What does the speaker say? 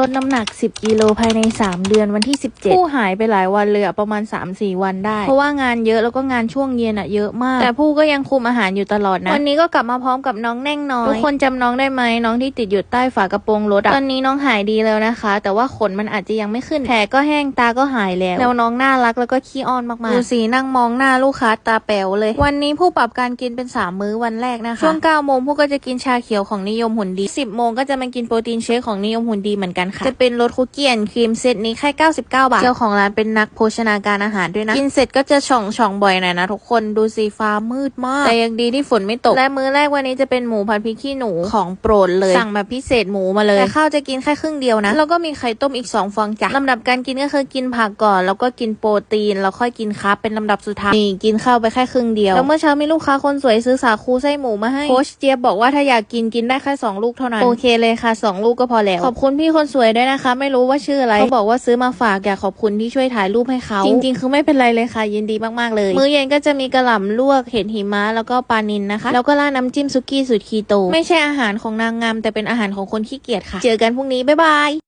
ลดน้ำหนัก 10 กิโลภายใน 3 เดือนวันที่ 17 ผู้หายไปหลายวันเลยอะประมาณ 3-4 วันได้ เพราะว่างานเยอะแล้วก็งานช่วงเย็นอะเยอะมาก แต่ผู้ก็ยังคุมอาหารอยู่ตลอดนะ วันนี้ก็กลับมาพร้อมกับน้องแน่งน้อยทุกคนจำน้องได้ไหมน้องที่ติดอยู่ใต้ฝากระโปรงรถอะตอนนี้น้องหายดีแล้วนะคะ แต่ว่าขนมันอาจจะยังไม่ขึ้นแผลก็แห้งตาก็หายแล้วแล้วน้องน่ารักแล้วก็ขี้อ้อนมากๆดูสีนั่งมองหน้าลูกค้าตาแป๋วเลย วันนี้ผู้ปรับการกินเป็น 3 มื้อวันแรกนะคะช่วง9โมงผู้ก็จะกินชาเขียวของนิยมหุ่นดี 10โมงก็จะมากินโปรตีนเชคของนิยมหุ่นดีเหมือนกันค่ะ จะเป็นรสคุกกี้แอนด์ครีมเซตนี้แค่ 99 บาท เจ้าของร้านเป็นนักโภชนาการอาหารด้วยนะ กินเสร็จก็จะช่องช่องๆบ่อยหน่อยนะทุกคน ดูสีฟ้ามืดมาก แต่ยังดีที่ฝนไม่ตก และมื้อแรกวันนี้จะเป็นหมูผัดพริกขี้หนูของโปรดเลย สั่งแบบพิเศษหมูมาเลย แต่ข้าวจะกินแค่ครึ่งเดียวนะ แล้วก็มีไข่ต้มอีก 2 ฟองจ้ะลำดับการกินก็คือกินผักก่อน แล้วก็กินโปรตีน แล้วค่อยกินคาร์บเป็นลำดับสุดท้าย นี่กินข้าวไปแค่ครึ่งเดียว แล้วเมื่อเช้ามีลูกค้าคนสวยซื้อสาคูไส้หมูมาให้ โค้ชเจี๊ยบบอกว่าถ้าอยากกินกินได้แค่สองลูกเท่านั้น โอเคเลยค่ะสองลูกก็พอแล้ว ขอบคุณพี่คนสวยด้วยนะคะ ไม่รู้ว่าชื่ออะไรเขาบอกว่าซื้อมาฝากอยากขอบคุณที่ช่วยถ่ายรูปให้เขาจริงๆ คือไม่เป็นไรเลยค่ะยินดีมากๆเลย มื้อเย็นก็จะมีกระหล่ำลวกเห็ดหิมะแล้วก็ปลานินนะคะ แล้วก็ราดน้ำจิ้มซุกี้สูตรคีโต ไม่ใช่อาหารของนางงามแต่เป็นอาหารของคนขี้เกียจค่ะ เจอกันพรุ่งนี้บ๊ายบาย